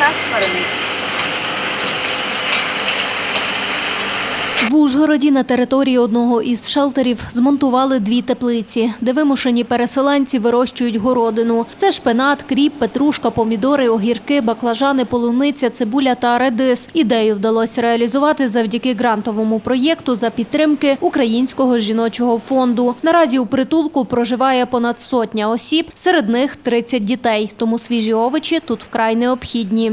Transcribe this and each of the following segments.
नाश करने В Ужгороді на території одного із шелтерів змонтували дві теплиці, де вимушені переселенці вирощують городину. Це шпинат, кріп, петрушка, помідори, огірки, баклажани, полуниця, цибуля та редис. Ідею вдалося реалізувати завдяки грантовому проєкту за підтримки Українського жіночого фонду. Наразі у притулку проживає понад сотня осіб, серед них 30 дітей. Тому свіжі овочі тут вкрай необхідні.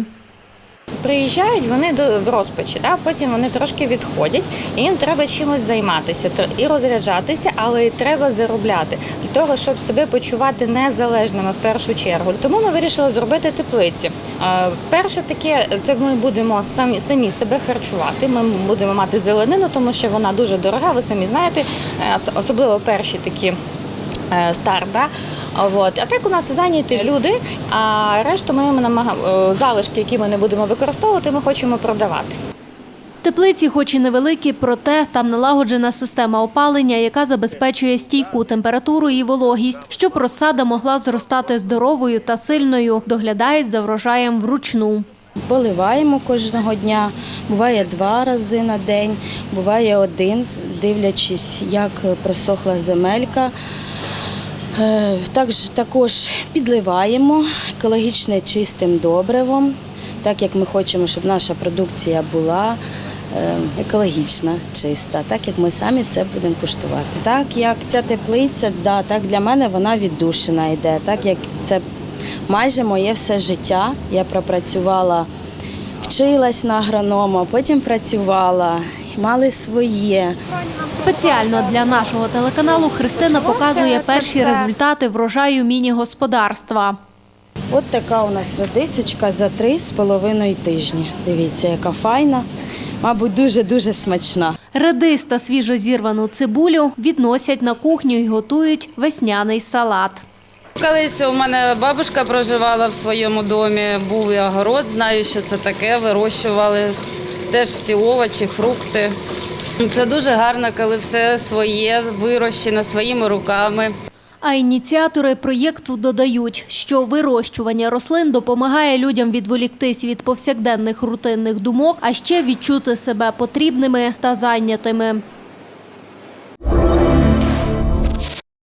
Приїжджають вони до в розпачі, да? потім вони трошки відходять, і їм треба чимось займатися і розряджатися, але й треба заробляти для того, щоб себе почувати незалежними в першу чергу. Тому ми вирішили зробити теплиці. Е, Перше таке, це ми будемо самі самі себе харчувати. Ми будемо мати зеленину, тому що вона дуже дорога. Ви самі знаєте, е, особливо перші такі старт. Да? А От. А так у нас зайняті люди, а решту ми намага- е, залишки, які ми не будемо використовувати, ми хочемо продавати. Теплиці, хоч і невеликі, проте там налагоджена система опалення, яка забезпечує стійку температуру і вологість, щоб розсада могла зростати здоровою та сильною. Доглядають за врожаєм вручну. Поливаємо кожного дня, буває два рази на день, буває один, дивлячись, як просохла земелька. Е, Також, також підливаємо екологічне чистим добривом, так як ми хочемо, щоб наша продукція була е, екологічна, чиста, так як ми самі це будемо куштувати. Так як ця теплиця, да, так для мене вона віддушина йде, так як це майже моє все життя. Я пропрацювала, вчилась на агронома, потім працювала, мали своє. Спеціально для нашого телеканалу Христина показує перші результати врожаю міні-господарства. От така у нас радисочка за три з половиною тижні. Дивіться, яка файна. Мабуть, дуже-дуже смачна. Редис та свіжозірвану цибулю відносять на кухню і готують весняний салат. Колись у мене бабушка проживала в своєму домі, був і огород, знаю, що це таке, вирощували теж всі овочі, фрукти. Це дуже гарно, коли все своє, вирощено своїми руками. А ініціатори проєкту додають, що вирощування рослин допомагає людям відволіктись від повсякденних рутинних думок, а ще відчути себе потрібними та зайнятими.